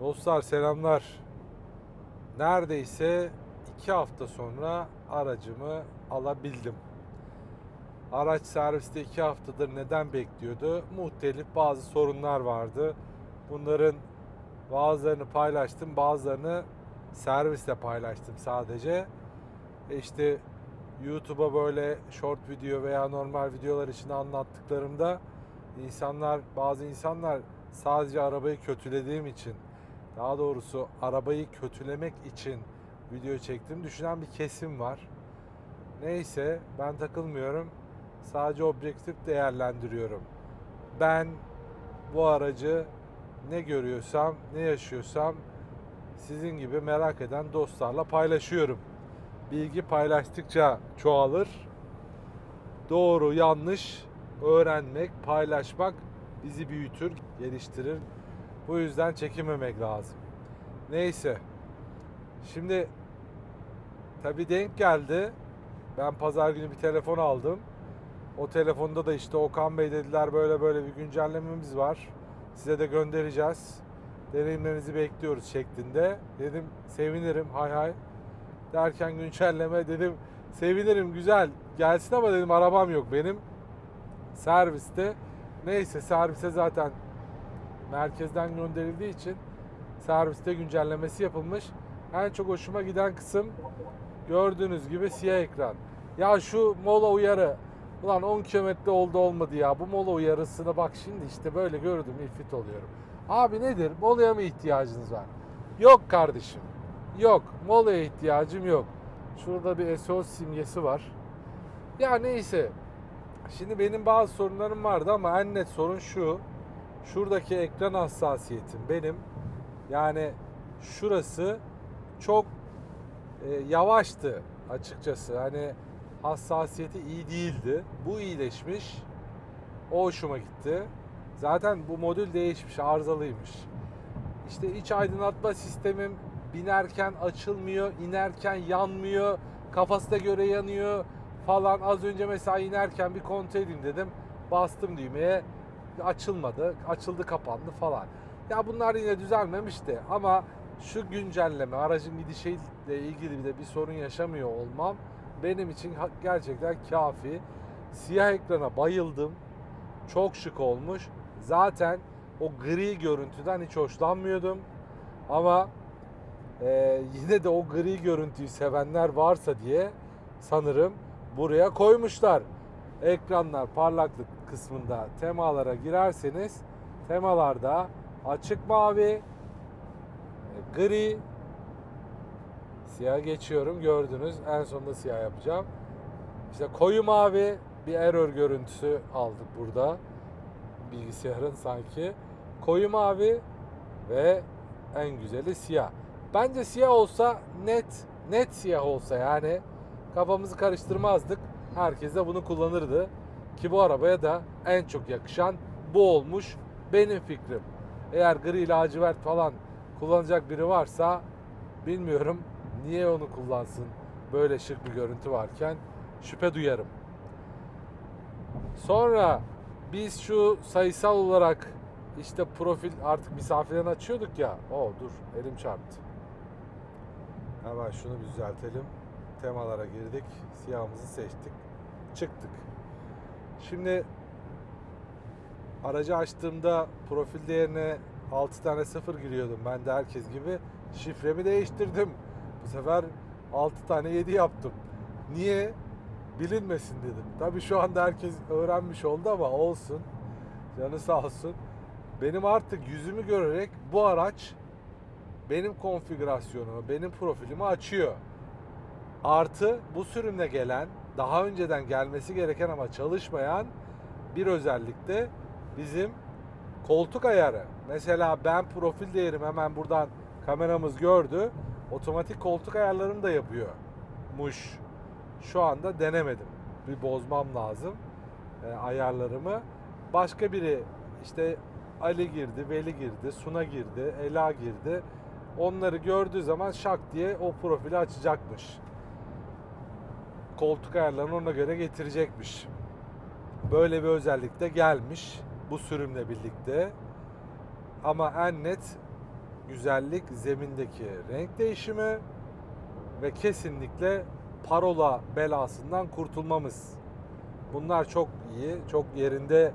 Dostlar selamlar. Neredeyse iki hafta sonra aracımı alabildim. Araç serviste iki haftadır neden bekliyordu? Muhtelif bazı sorunlar vardı. Bunların bazılarını paylaştım, bazılarını serviste paylaştım sadece. E İşte YouTube'a böyle short video veya normal videolar için anlattıklarımda insanlar, bazı insanlar sadece arabayı kötülediğim için daha doğrusu arabayı kötülemek için video çektiğimi düşünen bir kesim var. Neyse ben takılmıyorum. Sadece objektif değerlendiriyorum. Ben bu aracı ne görüyorsam, ne yaşıyorsam sizin gibi merak eden dostlarla paylaşıyorum. Bilgi paylaştıkça çoğalır. Doğru, yanlış öğrenmek, paylaşmak bizi büyütür, geliştirir. Bu yüzden çekinmemek lazım. Neyse. Şimdi tabi denk geldi. Ben pazar günü bir telefon aldım. O telefonda da işte Okan Bey dediler böyle böyle bir güncellememiz var. Size de göndereceğiz. Deneyimlerinizi bekliyoruz şeklinde. Dedim sevinirim hay hay. Derken güncelleme dedim sevinirim güzel gelsin ama dedim arabam yok benim. Serviste. Neyse servise zaten merkezden gönderildiği için serviste güncellemesi yapılmış. En çok hoşuma giden kısım gördüğünüz gibi siyah ekran. Ya şu mola uyarı. Ulan 10 kilometre oldu olmadı ya. Bu mola uyarısına bak şimdi işte böyle gördüm ifrit oluyorum. Abi nedir? Molaya mı ihtiyacınız var? Yok kardeşim. Yok. Molaya ihtiyacım yok. Şurada bir SOS simgesi var. Ya neyse. Şimdi benim bazı sorunlarım vardı ama en net sorun şu. Şuradaki ekran hassasiyetim benim. Yani şurası çok e, yavaştı açıkçası. Hani hassasiyeti iyi değildi. Bu iyileşmiş. O hoşuma gitti. Zaten bu modül değişmiş, arızalıymış. İşte iç aydınlatma sistemim binerken açılmıyor, inerken yanmıyor, kafasına göre yanıyor falan. Az önce mesela inerken bir kontrol edeyim dedim. Bastım düğmeye açılmadı. Açıldı kapandı falan. Ya bunlar yine düzelmemişti ama şu güncelleme aracın gidişiyle ilgili de bir sorun yaşamıyor olmam benim için gerçekten kafi. Siyah ekrana bayıldım. Çok şık olmuş. Zaten o gri görüntüden hiç hoşlanmıyordum. Ama e, yine de o gri görüntüyü sevenler varsa diye sanırım buraya koymuşlar. Ekranlar parlaklık kısmında temalara girerseniz temalarda açık mavi, e, gri, siyah geçiyorum gördünüz. En sonunda siyah yapacağım. İşte koyu mavi bir error görüntüsü aldık burada. Bilgisayarın sanki. Koyu mavi ve en güzeli siyah. Bence siyah olsa net net siyah olsa yani kafamızı karıştırmazdık. Herkes de bunu kullanırdı. Ki bu arabaya da en çok yakışan bu olmuş benim fikrim. Eğer gri lacivert falan kullanacak biri varsa bilmiyorum niye onu kullansın böyle şık bir görüntü varken şüphe duyarım. Sonra biz şu sayısal olarak işte profil artık misafirden açıyorduk ya. O dur elim çarptı. Hemen şunu düzeltelim. Temalara girdik. Siyahımızı seçtik. Çıktık. Şimdi aracı açtığımda profil değerine 6 tane 0 giriyordum. Ben de herkes gibi şifremi değiştirdim. Bu sefer 6 tane 7 yaptım. Niye? Bilinmesin dedim. Tabii şu anda herkes öğrenmiş oldu ama olsun. Canı sağ olsun. Benim artık yüzümü görerek bu araç benim konfigürasyonumu, benim profilimi açıyor. Artı bu sürümle gelen, daha önceden gelmesi gereken ama çalışmayan bir özellik de bizim koltuk ayarı. Mesela ben profil değerim hemen buradan kameramız gördü. Otomatik koltuk ayarlarını da yapıyormuş. Şu anda denemedim. Bir bozmam lazım e, ayarlarımı. Başka biri işte Ali girdi, Veli girdi, Suna girdi, Ela girdi. Onları gördüğü zaman şak diye o profili açacakmış. Koltuk ayarlarını ona göre getirecekmiş. Böyle bir özellik de gelmiş bu sürümle birlikte. Ama en net güzellik zemindeki renk değişimi ve kesinlikle parola belasından kurtulmamız. Bunlar çok iyi, çok yerinde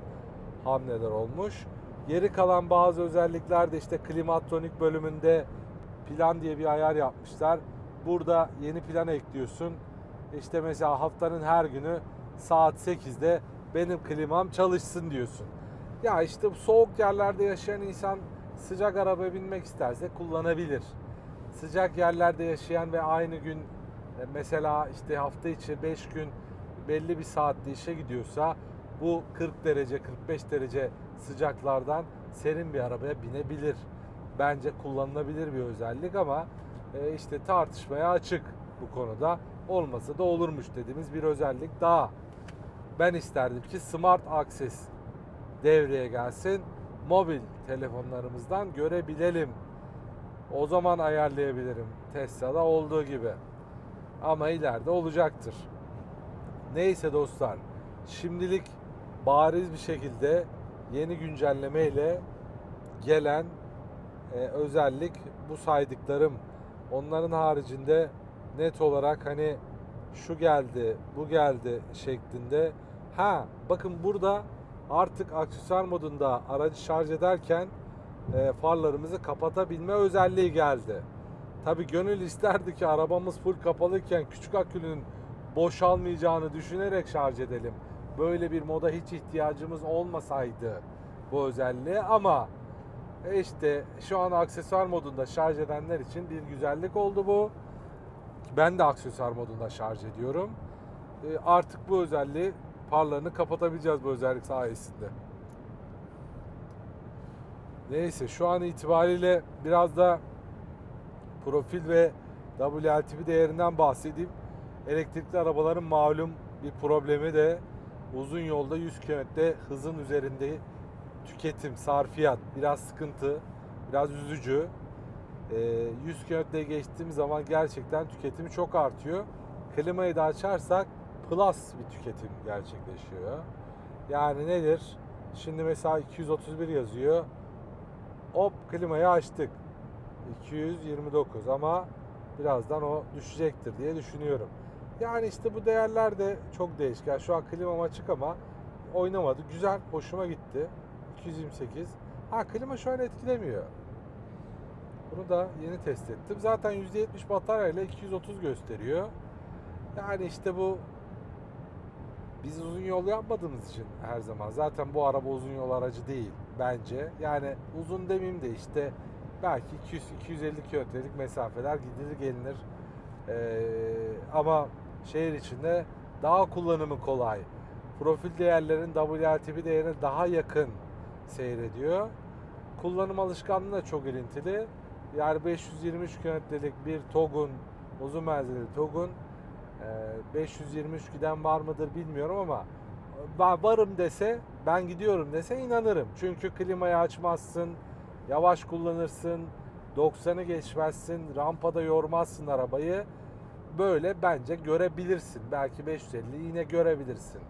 hamleler olmuş. Geri kalan bazı özellikler de işte klimatronik bölümünde plan diye bir ayar yapmışlar. Burada yeni plan ekliyorsun. İşte mesela haftanın her günü saat 8'de benim klimam çalışsın diyorsun. Ya işte soğuk yerlerde yaşayan insan sıcak araba binmek isterse kullanabilir. Sıcak yerlerde yaşayan ve aynı gün e, mesela işte hafta içi 5 gün belli bir saatte işe gidiyorsa bu 40 derece 45 derece sıcaklardan serin bir arabaya binebilir. Bence kullanılabilir bir özellik ama e, işte tartışmaya açık bu konuda. Olmasa da olurmuş dediğimiz bir özellik daha. Ben isterdim ki Smart Access devreye gelsin. Mobil telefonlarımızdan görebilelim. O zaman ayarlayabilirim. Tesla'da olduğu gibi. Ama ileride olacaktır. Neyse dostlar. Şimdilik bariz bir şekilde yeni güncelleme ile gelen e, özellik bu saydıklarım. Onların haricinde net olarak hani şu geldi, bu geldi şeklinde. Ha bakın burada artık aksesuar modunda aracı şarj ederken e, farlarımızı kapatabilme özelliği geldi. Tabi gönül isterdi ki arabamız full kapalıyken küçük akünün boşalmayacağını düşünerek şarj edelim. Böyle bir moda hiç ihtiyacımız olmasaydı bu özelliğe ama e işte şu an aksesuar modunda şarj edenler için bir güzellik oldu bu. Ben de aksesuar modunda şarj ediyorum. E, Artık bu özelliği farlarını kapatabileceğiz bu özellik sayesinde. Neyse şu an itibariyle biraz da profil ve WLTP değerinden bahsedeyim. Elektrikli arabaların malum bir problemi de uzun yolda 100 km hızın üzerinde tüketim, sarfiyat biraz sıkıntı, biraz üzücü. Ee, 100 km geçtiğim zaman gerçekten tüketimi çok artıyor. Klimayı da açarsak plus bir tüketim gerçekleşiyor. Yani nedir? Şimdi mesela 231 yazıyor. Hop klimayı açtık. 229 ama birazdan o düşecektir diye düşünüyorum. Yani işte bu değerler de çok değişken. Şu an klimam açık ama oynamadı. Güzel, hoşuma gitti. 228. Ha klima şu an etkilemiyor. Bunu da yeni test ettim. Zaten %70 bataryayla 230 gösteriyor. Yani işte bu biz uzun yol yapmadığımız için her zaman. Zaten bu araba uzun yol aracı değil bence. Yani uzun demeyeyim de işte belki 200-250 kilometrelik mesafeler gidilir gelinir. Ee, ama şehir içinde daha kullanımı kolay. Profil değerlerin WLTP değerine daha yakın seyrediyor. Kullanım alışkanlığı da çok ilintili. Yani 523 kilometrelik bir TOG'un, uzun menzilli TOG'un e, 523 giden var mıdır bilmiyorum ama ben varım dese, ben gidiyorum dese inanırım. Çünkü klimayı açmazsın, yavaş kullanırsın, 90'ı geçmezsin, rampada yormazsın arabayı. Böyle bence görebilirsin. Belki 550 yine görebilirsin.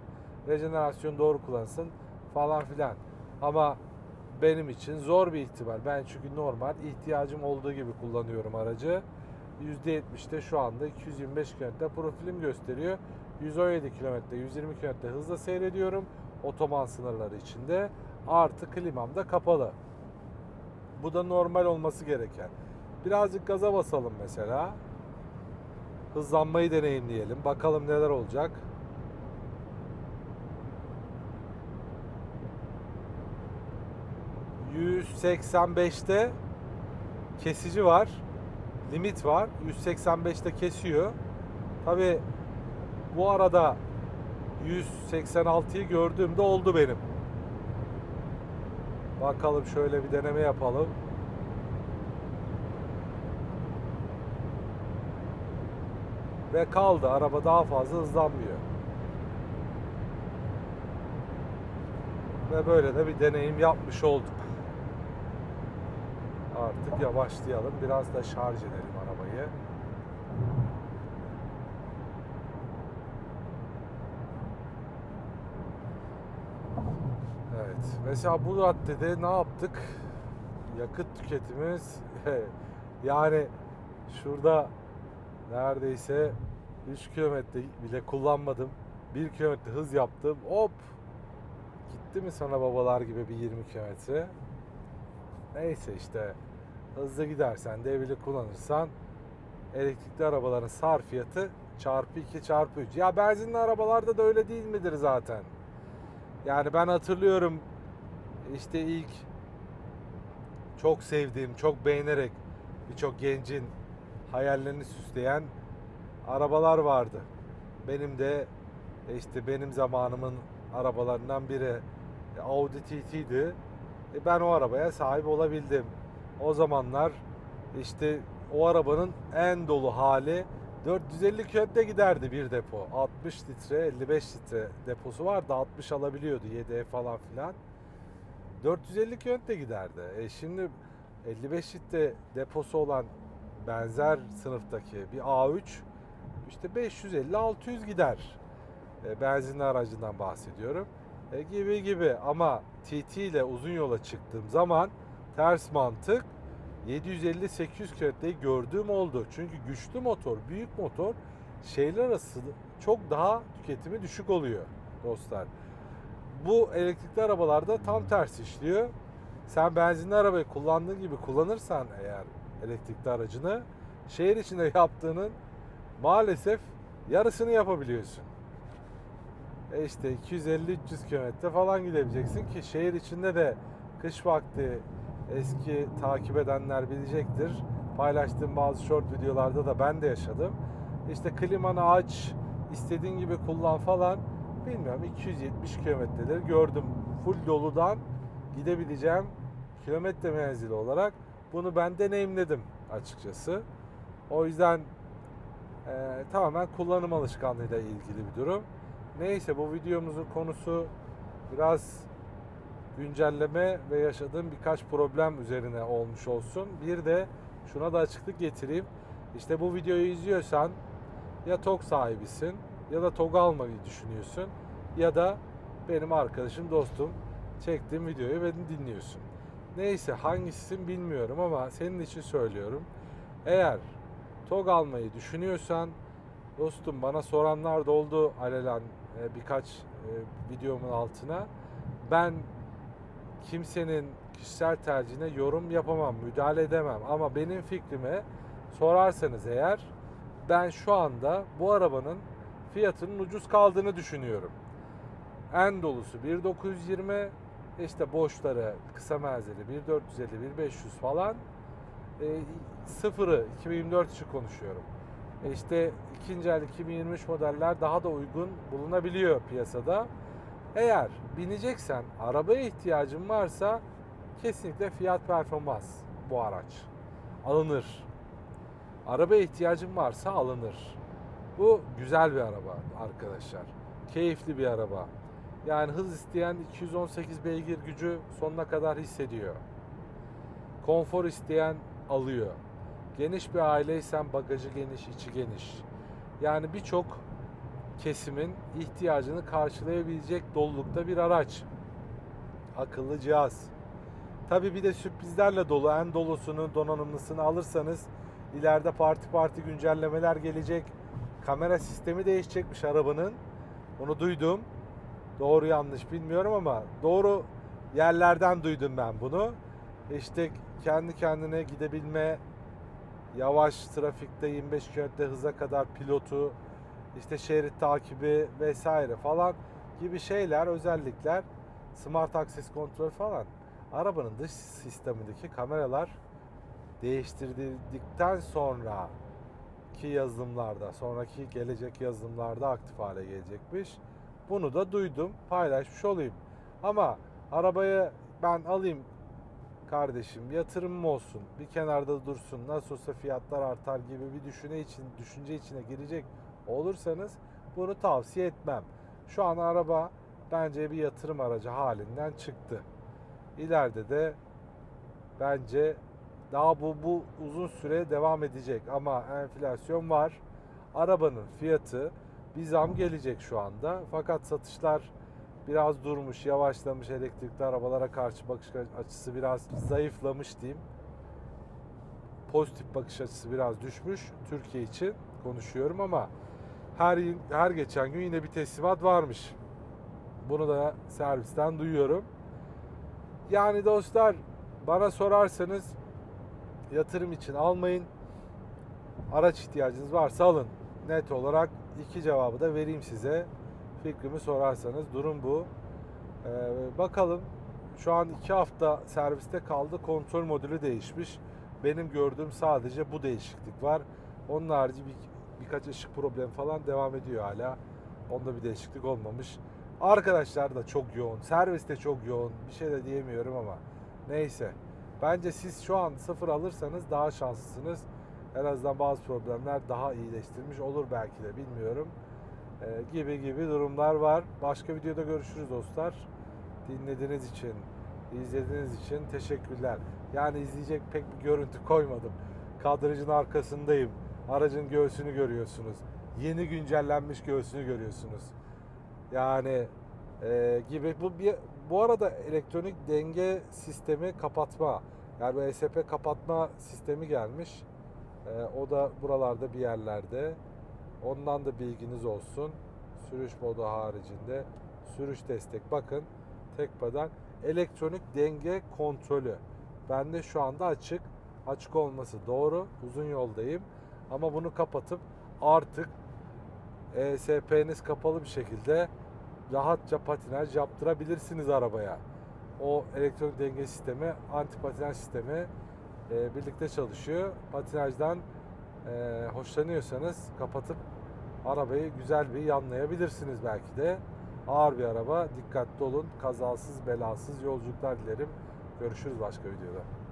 Rejenerasyon doğru kullansın falan filan. Ama benim için zor bir ihtimal. Ben çünkü normal ihtiyacım olduğu gibi kullanıyorum aracı. %70'te şu anda 225 km profilim gösteriyor. 117 km, 120 km hızla seyrediyorum. Otoban sınırları içinde. Artı klimam da kapalı. Bu da normal olması gereken. Birazcık gaza basalım mesela. Hızlanmayı deneyimleyelim. Bakalım neler olacak. ...185'te kesici var. Limit var. 185'te kesiyor. Tabi bu arada 186'yı gördüğümde oldu benim. Bakalım şöyle bir deneme yapalım. Ve kaldı. Araba daha fazla hızlanmıyor. Ve böyle de bir deneyim yapmış olduk. Artık yavaşlayalım. Biraz da şarj edelim arabayı. Evet. Mesela bu raddede ne yaptık? yakıt tüketimimiz yani şurada neredeyse 3 kilometre bile kullanmadım. 1 kilometre hız yaptım. Hop gitti mi sana babalar gibi bir 20 kilometre. Neyse işte hızlı gidersen devrili kullanırsan elektrikli arabaların sarfiyatı çarpı 2 çarpı 3. Ya benzinli arabalarda da öyle değil midir zaten? Yani ben hatırlıyorum işte ilk çok sevdiğim, çok beğenerek birçok gencin hayallerini süsleyen arabalar vardı. Benim de işte benim zamanımın arabalarından biri Audi TT'di. E, Ben o arabaya sahip olabildim. O zamanlar işte o arabanın en dolu hali 450 kilometre giderdi bir depo. 60 litre, 55 litre deposu vardı. 60 alabiliyordu 7 falan filan. 450 kilometre giderdi. E şimdi 55 litre deposu olan benzer sınıftaki bir A3 işte 550-600 gider. E, benzinli aracından bahsediyorum. E, gibi gibi ama TT ile uzun yola çıktığım zaman ters mantık 750-800 kilometreyi gördüğüm oldu. Çünkü güçlü motor, büyük motor şehirler arası çok daha tüketimi düşük oluyor dostlar. Bu elektrikli arabalarda tam tersi işliyor. Sen benzinli arabayı kullandığın gibi kullanırsan eğer elektrikli aracını şehir içinde yaptığının maalesef yarısını yapabiliyorsun. E işte 250-300 kilometre falan gidebileceksin ki şehir içinde de kış vakti eski takip edenler bilecektir. Paylaştığım bazı short videolarda da ben de yaşadım. İşte klimanı aç, istediğin gibi kullan falan. Bilmiyorum 270 kilometreleri gördüm. Full doludan gidebileceğim kilometre menzili olarak bunu ben deneyimledim açıkçası. O yüzden e, tamamen kullanım alışkanlığıyla ilgili bir durum. Neyse bu videomuzun konusu biraz güncelleme ve yaşadığım birkaç problem üzerine olmuş olsun. Bir de şuna da açıklık getireyim. İşte bu videoyu izliyorsan ya TOG sahibisin ya da TOG almayı düşünüyorsun ya da benim arkadaşım, dostum çektiğim videoyu beni dinliyorsun. Neyse hangisisin bilmiyorum ama senin için söylüyorum. Eğer TOG almayı düşünüyorsan dostum bana soranlar da oldu alelen e, birkaç e, videomun altına. Ben kimsenin kişisel tercihine yorum yapamam, müdahale edemem. Ama benim fikrime sorarsanız eğer ben şu anda bu arabanın fiyatının ucuz kaldığını düşünüyorum. En dolusu 1920 işte boşları kısa menzili 1450 1500 falan e, sıfırı 2024 için konuşuyorum. E işte ikinci el 2023 modeller daha da uygun bulunabiliyor piyasada. Eğer bineceksen arabaya ihtiyacın varsa kesinlikle fiyat performans bu araç. Alınır. Arabaya ihtiyacın varsa alınır. Bu güzel bir araba arkadaşlar. Keyifli bir araba. Yani hız isteyen 218 beygir gücü sonuna kadar hissediyor. Konfor isteyen alıyor. Geniş bir aileysen bagajı geniş, içi geniş. Yani birçok kesimin ihtiyacını karşılayabilecek dolulukta bir araç. Akıllı cihaz. Tabi bir de sürprizlerle dolu. En dolusunu, donanımlısını alırsanız ileride parti parti güncellemeler gelecek. Kamera sistemi değişecekmiş arabanın. Onu duydum. Doğru yanlış bilmiyorum ama doğru yerlerden duydum ben bunu. İşte kendi kendine gidebilme, yavaş trafikte 25 km hıza kadar pilotu, işte şerit takibi vesaire falan gibi şeyler, özellikler, smart access kontrol falan. Arabanın dış sistemindeki kameralar değiştirdikten sonra ki yazılımlarda, sonraki gelecek yazılımlarda aktif hale gelecekmiş. Bunu da duydum, paylaşmış olayım. Ama arabayı ben alayım kardeşim, yatırımım olsun, bir kenarda dursun, nasıl olsa fiyatlar artar gibi bir düşünce için düşünce içine girecek olursanız bunu tavsiye etmem. Şu an araba bence bir yatırım aracı halinden çıktı. İleride de bence daha bu bu uzun süre devam edecek ama enflasyon var. Arabanın fiyatı bir zam gelecek şu anda. Fakat satışlar biraz durmuş, yavaşlamış elektrikli arabalara karşı bakış açısı biraz zayıflamış diyeyim. Pozitif bakış açısı biraz düşmüş Türkiye için konuşuyorum ama her her geçen gün yine bir teslimat varmış. Bunu da servisten duyuyorum. Yani dostlar bana sorarsanız yatırım için almayın. Araç ihtiyacınız varsa alın. Net olarak iki cevabı da vereyim size. Fikrimi sorarsanız durum bu. Ee, bakalım şu an iki hafta serviste kaldı. Kontrol modülü değişmiş. Benim gördüğüm sadece bu değişiklik var. Onun harici bir, birkaç ışık problem falan devam ediyor hala. Onda bir değişiklik olmamış. Arkadaşlar da çok yoğun. Servis de çok yoğun. Bir şey de diyemiyorum ama. Neyse. Bence siz şu an sıfır alırsanız daha şanslısınız. En azından bazı problemler daha iyileştirilmiş olur belki de bilmiyorum. Ee, gibi gibi durumlar var. Başka videoda görüşürüz dostlar. Dinlediğiniz için, izlediğiniz için teşekkürler. Yani izleyecek pek bir görüntü koymadım. Kadrajın arkasındayım. Aracın göğsünü görüyorsunuz. Yeni güncellenmiş göğsünü görüyorsunuz. Yani e, gibi bu bir bu arada elektronik denge sistemi kapatma yani bu ESP kapatma sistemi gelmiş. E, o da buralarda bir yerlerde. Ondan da bilginiz olsun. Sürüş modu haricinde sürüş destek bakın tek pedal elektronik denge kontrolü. Bende şu anda açık. Açık olması doğru. Uzun yoldayım. Ama bunu kapatıp artık ESP'niz kapalı bir şekilde rahatça patinaj yaptırabilirsiniz arabaya. O elektronik denge sistemi, anti patinaj sistemi e, birlikte çalışıyor. Patinajdan e, hoşlanıyorsanız kapatıp arabayı güzel bir yanlayabilirsiniz belki de. Ağır bir araba. Dikkatli olun. Kazasız belasız yolculuklar dilerim. Görüşürüz başka videoda.